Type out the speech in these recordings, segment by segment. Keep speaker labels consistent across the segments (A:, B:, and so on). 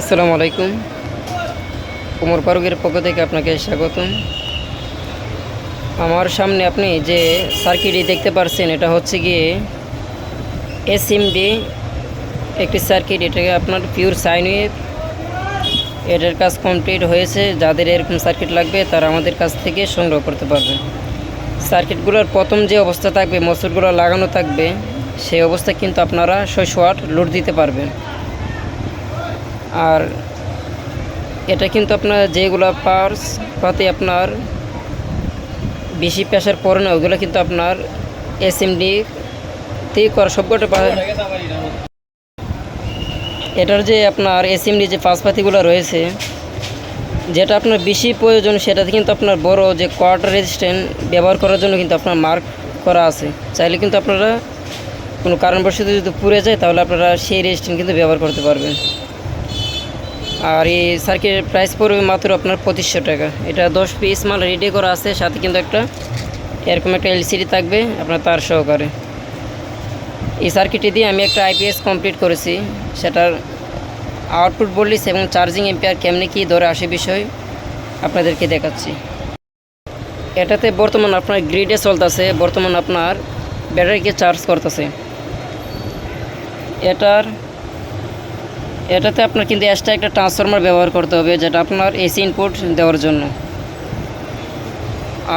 A: আসসালামু আলাইকুম। কোমর পারুকের পক্ষ থেকে আপনাকে স্বাগতম। আমার সামনে আপনি যে সার্কিটটি দেখতে পারছেন, এটা হচ্ছে গিয়ে এসএমডি একটি সার্কিট এটাকে আপনার পিওর সাইন ওয়েভ এটার কাজ কমপ্লিট হয়েছে। যাদের এরকম সার্কিট লাগবে, তারা আমাদের কাছ থেকে সংগ্রহ করতে পারবে। সার্কিটগুলোর প্রথম যে অবস্থা থাকবে, মসুরগুলো লাগানো থাকবে, সেই অবস্থায় কিন্তু আপনারা ছয়শো ওয়াট লোড দিতে পারবেন। আর এটা কিন্তু আপনার যেগুলো পার্স পাতে আপনার বেশি প্রেশার পড়ে না, ওগুলো কিন্তু আপনার এসএমডি থেকে করা সবকটা এটার যে আপনার এসএমডি যে পাশপাতিগুলো রয়েছে, যেটা আপনার বেশি প্রয়োজন, সেটাতে কিন্তু আপনার বড় যে কোয়ার্টার রেজিস্ট্যান্ট ব্যবহার করার জন্য কিন্তু আপনার মার্ক করা আছে। চাইলে কিন্তু আপনারা কোনো কারণবশত যদি পুড়ে যায়, তাহলে আপনারা সেই রেজিস্ট্যান্ট কিন্তু ব্যবহার করতে পারবেন। আর এই সার্কিটের প্রাইস পড়বে মাত্র আপনার পঁচিশশো টাকা। এটা দশ পিস মাল রেডি করা আছে, সাথে কিন্তু একটা এরকম একটা এলসিডি থাকবে আপনার তার সহকারে। এই সার্কিটটি দিয়ে আমি একটা আইপিএস কমপ্লিট করেছি। সেটার আউটপুট বলিস এবং চার্জিং এম্পিয়ার কেমনি কী ধরে আসে বিষয় আপনাদেরকে দেখাচ্ছি। এটাতে বর্তমান আপনার গ্রিডে চলতেছে, বর্তমান আপনার ব্যাটারিকে চার্জ করতেছে। এটার এটাতে আপনার কিন্তু এক্সট্রা একটা ট্রান্সফরমার ব্যবহার করতে হবে, যেটা আপনার এসি ইনপুট দেওয়ার জন্য।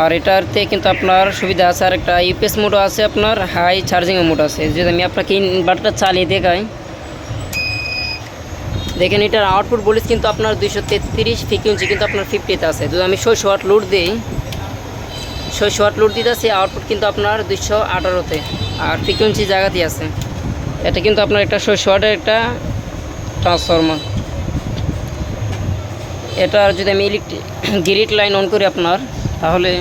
A: আর এটাতে কিন্তু আপনার সুবিধা আছে, আর একটা ইউপিএস মোডও আছে আপনার হাই চার্জিং মোড আছে। যদি আমি আপনাকে ইনভার্টারটা চালিয়ে দেখাই, দেখেন এটার আউটপুট বলিস কিন্তু আপনার দুইশো তেত্রিশ ফ্রিকুয়েন্সি কিন্তু আপনার ফিফটিতে আছে। যদি আমি ছয়শো ওয়াট লোড দিই, ছয়শো ওয়াট লোড দিতেছি আউটপুট কিন্তু আপনার দুইশো আঠারোতে, আর ফ্রিকুয়েন্সি জায়গাতেই আছে। এটা কিন্তু আপনার একটা ছয়শো ওয়াটের একটা ট্রান্সফরমার এটার যদি আমি ইলেকট্রিক গ্রিড লাইন অন করি আপনার, তাহলে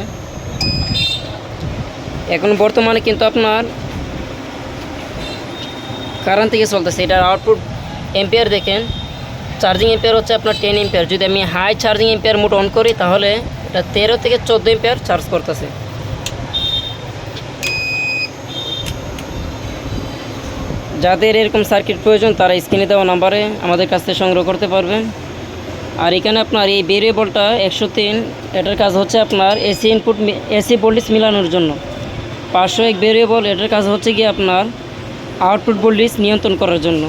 A: এখন বর্তমানে কিন্তু আপনার কারেন্ট থেকে চলতেছে। এটার আউটপুট এম্পিয়ার দেখেন। চার্জিং এম্পিয়ার হচ্ছে আপনার টেন এম্পিয়ার যদি আমি হাই চার্জিং এম্পিয়ার মোট অন করি, তাহলে এটা তেরো থেকে চোদ্দ এম্পিয়ার চার্জ করতেছে। যাদের এরকম সার্কিট প্রয়োজন তারা স্ক্রিনে দেওয়া নাম্বারে আমাদের কাছ থেকে সংগ্রহ করতে পারবেন। আর এখানে আপনার এই ভেরিয়েবলটা একশো তিন, এটার কাজ হচ্ছে আপনার এসি ইনপুট এসি ভোল্টেজ মিলানোর জন্য। পাঁচশো এক ভেরিয়েবল এটার কাজ হচ্ছে গিয়ে আপনার আউটপুট ভোল্টেজ নিয়ন্ত্রণ করার জন্য।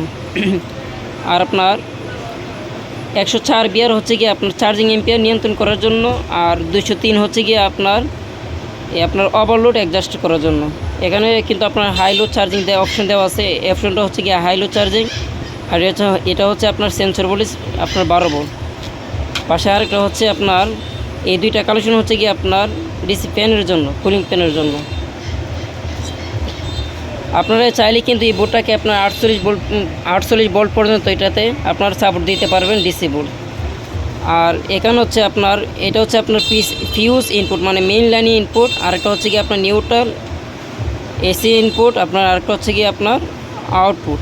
A: আর আপনার একশো চার বিয়ার হচ্ছে গিয়ে আপনার চার্জিং এম্পিয়ার নিয়ন্ত্রণ করার জন্য, আর দুশো তিন হচ্ছে গিয়ে আপনার আপনার ওভারলোড অ্যাডজাস্ট করার জন্য। এখানে কিন্তু আপনার হাই লোড চার্জিং দেওয়া অপশন দেওয়া আছে। অপশনটা হচ্ছে গিয়ে হাই লোড চার্জিং আর এটা হচ্ছে আপনার সেন্সর বলিস আপনার বারো ভোল্ট পাশে আরেকটা হচ্ছে আপনার, এই দুইটা কালেকশন হচ্ছে গিয়ে আপনার ডিসি ফ্যানের জন্য কুলিং ফ্যানের জন্য। আপনারা চাইলে কিন্তু এই বোর্ডটাকে আপনার আটচল্লিশ ভোল্ট আটচল্লিশ বোল্ট পর্যন্ত এটাতে আপনার সাপোর্ট দিতে পারবেন ডিসি বোর্ড। আর এখানে হচ্ছে আপনার, এটা হচ্ছে আপনার পিস ফিউজ ইনপুট মানে মেইন লাইন ইনপুট আরেকটা হচ্ছে কি আপনার নিউট্রাল এসি ইনপুট আপনার আরেকটা হচ্ছে কি আপনার আউটপুট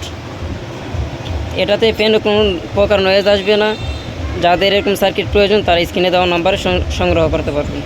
A: এটাতে ফ্যানের কোনো প্রকার নয়েজ আসবে না। যাদের এরকম সার্কিট প্রয়োজন, তারা স্ক্রিনে দেওয়া নাম্বারে সংগ্রহ করতে পারবেন।